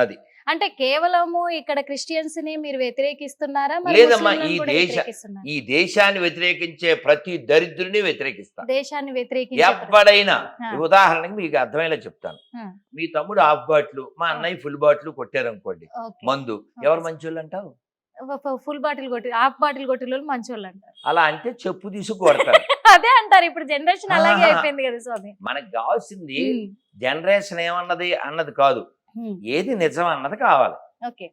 అది. అంటే కేవలము ఇక్కడ క్రిస్టియన్స్ని మీరు వ్యతిరేకిస్తున్నారా? లేదమ్మా, ఈ దేశ-? ఈ దేశాన్ని వ్యతిరేకించే ప్రతి దరిద్రుని వ్యతిరేకిస్తా. దేశాన్ని వ్యతిరేకించే ఎప్పుడైనా. ఉదాహరణకి మీకు అర్థమయ్యేలా చెప్తాను. మీ తమ్ముడు హాఫ్ బాటిల్ మా అన్నయ్య ఫుల్ బాటిల్ కొట్టారనుకోండి. మందు. ఎవరు మంచోళ్ళు అంటావు ఫుల్ బాటిల్ కొట్టి హాఫ్ బాటిల్ కొట్టిన వాళ్ళు మంచోళ్ళు అంటారు అలా అంటే చెప్పు తీసి కొడతారు. అదే అంటారు ఇప్పుడు జనరేషన్ అలాగే. అయిపోయింది కదా స్వామి. మనకు కావాల్సింది జనరేషన్ ఏమన్నది అన్నది కాదు. ఏది నిజం అన్నది కావాలి. ఓకే.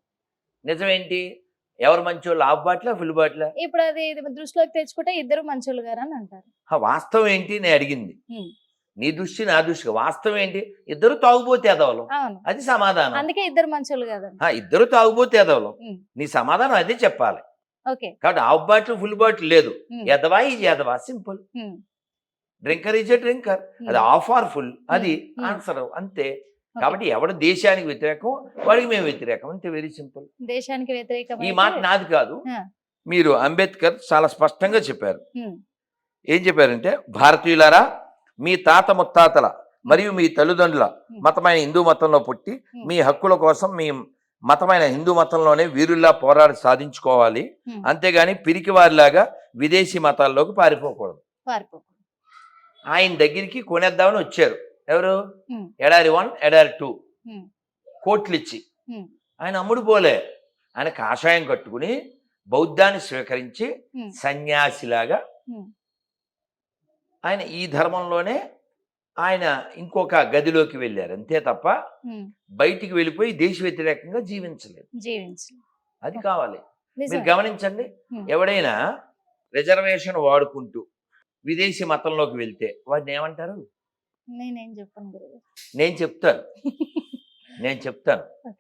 నిజం ఏంటి ఎవరు మంచోళ్ళు? హాఫ్ బాటిలా ఫుల్ బాటిలా? ఇప్పుడు అది దృష్టిలోకి తెచ్చుకుంటే ఇద్దరు మంచోళ్ళు గారు అని అంటారు. ఆ వాస్తవం ఏంటి? నేను అడిగింది. నీ దృష్టి నా దృష్టి వాస్తవం ఏంటి? ఇద్దరు తాగుబోతే ఎదవలు. అది సమాధానం. అందుకే ఇద్దరు మంచోళ్ళు కదండి ఆ, ఇద్దరు తాగుబోతే ఎదవలు. నీ సమాధానం అదే చెప్పాలి. ఓకే. కాబట్టి హాఫ్ బాటిల్ ఫుల్ బాటిల్ లేదు. ఎదవా ఇది ఎదవా? Simple. Drinker is a drinker. అది ఆఫ్ ఆర్ ఫుల్. అది. ఆన్సర్. అంతే. కాబట్టి ఎవడు దేశానికి వ్యతిరేకం వాడికి మేము వ్యతిరేకం. అంతే వెరీ సింపుల్ దేశానికి వ్యతిరేకం ఈ మాట నాది కాదు. మీరు అంబేద్కర్ చాలా స్పష్టంగా చెప్పారు. ఏం చెప్పారంటే భారతీయులారా మీ తాత ముత్తాతల మరియు మీ తల్లిదండ్రుల. మతమైన హిందూ మతంలో పుట్టి. మీ హక్కుల కోసం మీ మతమైన హిందూ మతంలోనే వీరుల్లా పోరాడి సాధించుకోవాలి. అంతేగాని పిరికివారిలాగా విదేశీ మతాల్లోకి పారిపోకూడదు. పారిపో ఆయన దగ్గరికి కొనేద్దామని వచ్చారు. ఎవరు? ఎడారి వన్ ఎడారి టూ. ఉమ్, కోట్లు ఇచ్చి ఉమ్, ఆయన అమ్ముడు పోలే. ఆయన కాషాయం కట్టుకుని బౌద్ధాన్ని స్వీకరించి సన్యాసిలాగా ఆయన ఈ ధర్మంలోనే ఆయన ఇంకొక గదిలోకి వెళ్ళారు. అంతే తప్ప బయటికి వెళ్ళిపోయి దేశ వ్యతిరేకంగా జీవించలేదు. జీవించు అది కావాలి. మీరు. గమనించండి. ఎవడైనా రిజర్వేషన్ వాడుకుంటూ విదేశీ మతంలోకి వెళ్తే వాడిని ఏమంటారు? నేనేం చెప్పను గురువు. నేను చెప్తాను. నేను చెప్తాను.